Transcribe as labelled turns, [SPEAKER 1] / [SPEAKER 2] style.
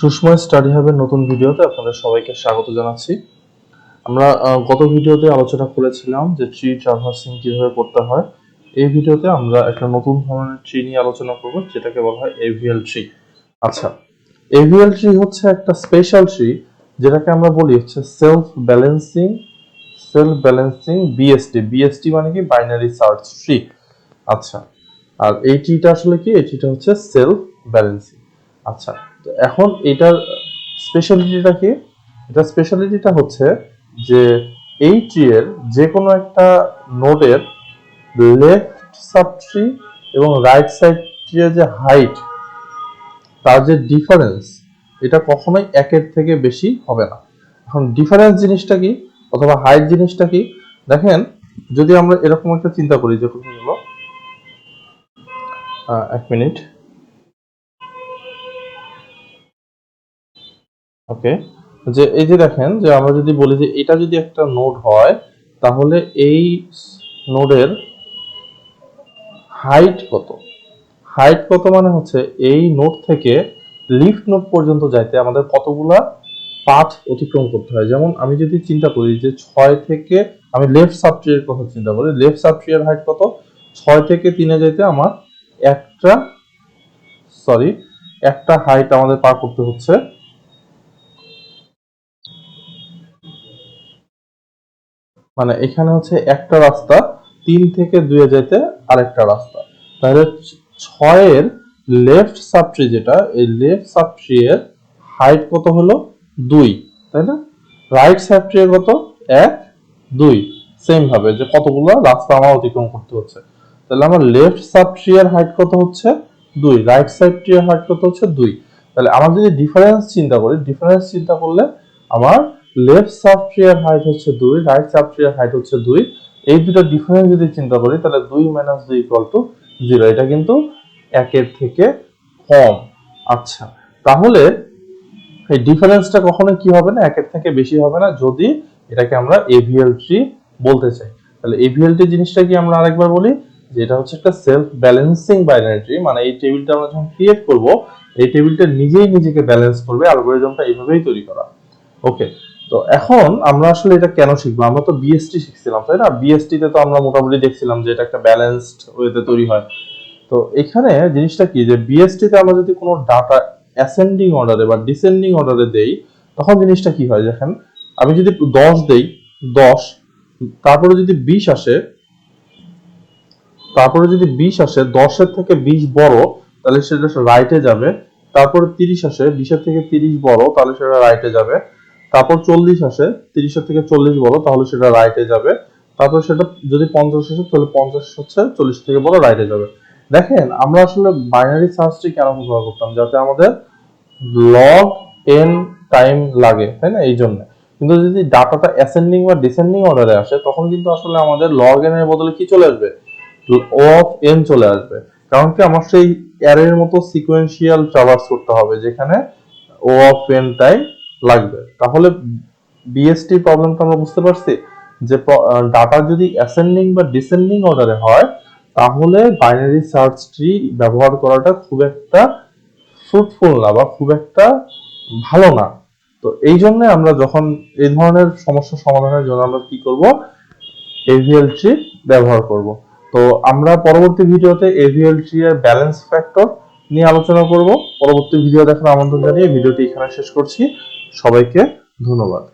[SPEAKER 1] Sushmoy study হাবের নতুন ভিডিওতে আপনাদের সবাইকে স্বাগত জানাচ্ছি। আমরা গত ভিডিওতে আলোচনা করেছিলাম যে ট্রি ট্রাভার্সিং কীভাবে করতে হয়। এই ভিডিওতে আমরা একটা নতুন ধরনের ট্রি নিয়ে আলোচনা করব, যেটাকে বলা হয় এভিএল ট্রি। আচ্ছা এভিএল ট্রি হচ্ছে একটা স্পেশাল ট্রি, যেটাকে আমরা বলি হচ্ছে self balancing self balancing BST. BST মানে কি? Binary search tree. আচ্ছা আর এই ট্রিটা আসলে কি? এই ট্রিটা হচ্ছে সেলফ ব্যালেন্সিং। আচ্ছা তো এখন এটার স্পেশালিটিটা কি? এটা স্পেশালিটিটা হচ্ছে যে এই ট্রি এর যে কোনো একটা নোডের লেফট সাব ট্রি এবং রাইট সাইড ট্রি এর যে হাইট তার যে ডিফারেন্স এটা কখনোই একের থেকে বেশি হবে না। এখন ডিফারেন্স জিনিসটা কি অথবা হাইট জিনিসটা কি? দেখেন যদি আমরা এরকম একটা চিন্তা করি যে আহ, এক মিনিট। ওকে? যে এই যে দেখেন, যে আমরা যদি বলি যে এটা যদি একটা নোড হয়, তাহলে এই নোডের হাইট কত? হাইট কত মানে হচ্ছে এই নোড থেকে লিফট নোড পর্যন্ত যাইতে আমাদের কতগুলা পাথ অতিক্রম করতে হয়? যেমন আমি যদি চিন্তা করি যে ছয় থেকে, আমি লেফট সাবট্রি এর কথা চিন্তা করি লেফট সাবট্রি এর হাইট কত? ছয় থেকে তিনে যাইতে আমার একটা সরি একটা হাইট আমাদের পার করতে হচ্ছে মানে এখানে হচ্ছে একটা রাস্তা, তিন থেকে দুয়ে যেতে আরেকটা রাস্তা। তাহলে ছয়ের লেফট সাবট্রি যেটা, এই লেফট সাবট্রি এর হাইট কত হলো? দুই, তাই না? রাইট সাবট্রি এর কত? এক, দুই। সেম ভাবে যে কতগুলো রাস্তা আমার অতিক্রম করতে হচ্ছে। তাহলে আমার লেফট সাবট্রি এর হাইট কত হচ্ছে? দুই। রাইট সাইড ট্রি এর হাইট কত হচ্ছে? দুই। তাহলে আমার যদি ডিফারেন্স চিন্তা করি ডিফারেন্স চিন্তা করলে আমার লেফট সাব হাইট হচ্ছে দুই, রাইট সাব হাইট হচ্ছে দুই। এই দুটো ডিফারেন্স যদি চিন্তা করি, তাহলে দুই মাইনাস দুই ইকুয়াল টু জিরো এটা কিন্তু একের থেকে কম। আচ্ছা তাহলে এই ডিফারেন্সটা কখনো কি হবে না? একের থেকে বেশি হবে না, যদি এটাকে আমরা এভিএল ট্রি বলতে চাই। তাহলে এভিএল ট্রি জিনিসটা কি আমরা আরেকবার বলি? যে এটা হচ্ছে একটা সেলফ ব্যালেন্সিং বাইনারি ট্রি মানে এই টেবিলটা আমরা যখন ক্রিয়েট করব, এই টেবিলটা নিজেই নিজেকে ব্যালেন্স করবে অ্যালগরিদমটা এইভাবেই তৈরি করা। ওকে তো এখন আমরা আসলে এটা কেন শিখব? আমরা তো বিএসটি শিখছিলাম, তাই না? বিএসটি তে তো আমরা মোটামুটি দেখছিলাম যে এটা একটা ব্যালেন্সড ওয়েতে তৈরি হয়। তো এখানে জিনিসটা কি? যে বিএসটি তে আমরা যদি কোনো ডাটা অ্যাসেন্ডিং অর্ডারে বা ডিসেন্ডিং অর্ডারে দেই, তখন জিনিসটা কি হয় দেখেন? আমি যদি দশ দেই, দশ, তারপরে যদি বিশ আসে, তারপরে যদি বিশ আসে, দশের থেকে বিশ বড়, তাহলে সেটা রাইটে যাবে। তারপরে তিরিশ আসে, বিশের থেকে তিরিশ বড়, তাহলে সেটা রাইটে যাবে। তারপর চল্লিশ আসে, তিরিশের থেকে চল্লিশ বলো, তাহলে সেটা রাইটে যাবে। তারপর সেটা যদি পঞ্চাশ আসে, তাহলে পঞ্চাশ হচ্ছে চল্লিশ থেকে বলো রাইটে যাবে। দেখেন, আমরা আসলে বাইনারি সার্চটি কেন ব্যবহার করতাম? যাতে আমাদের লগ এন টাইম লাগে, তাই না? এই জন্য। কিন্তু যদি ডাটাটা অ্যাসেন্ডিং বা ডিসেন্ডিং অর্ডারে আসে, তখন কিন্তু আসলে আমাদের লগ এন এর বদলে কি চলে আসবে? অফ এন চলে আসবে। কারণ কি, আমার সেই অ্যারের মতো সিকোয়েন্সিয়াল ট্রাভার্স করতে হবে, যেখানে ও অফ এন টাইম লাগবে। তাহলে বিএসটি প্রবলেমটা আমরা বুঝতে পারছি যে ডাটা যদি অ্যাসেন্ডিং বা ডিসেন্ডিং অর্ডারে হয়, তাহলে বাইনারি সার্চ ট্রি ব্যবহার করাটা খুব একটা ফ্রুটফুল না বা খুব একটা ভালো না। তো এই জন্য আমরা যখন এই ধরনের সমস্যা সমাধানের জন্য আমরা কি করব? এভিএল ট্রি ব্যবহার করব। তো আমরা পরবর্তী ভিডিওতে এভিএল ট্রি এর ব্যালেন্স ফ্যাক্টর নিয়ে আলোচনা করব। পরবর্তী ভিডিও দেখার আমন্ত্রণ জানিয়ে ভিডিওটি এখানে শেষ করছি। সবাইকে ধন্যবাদ।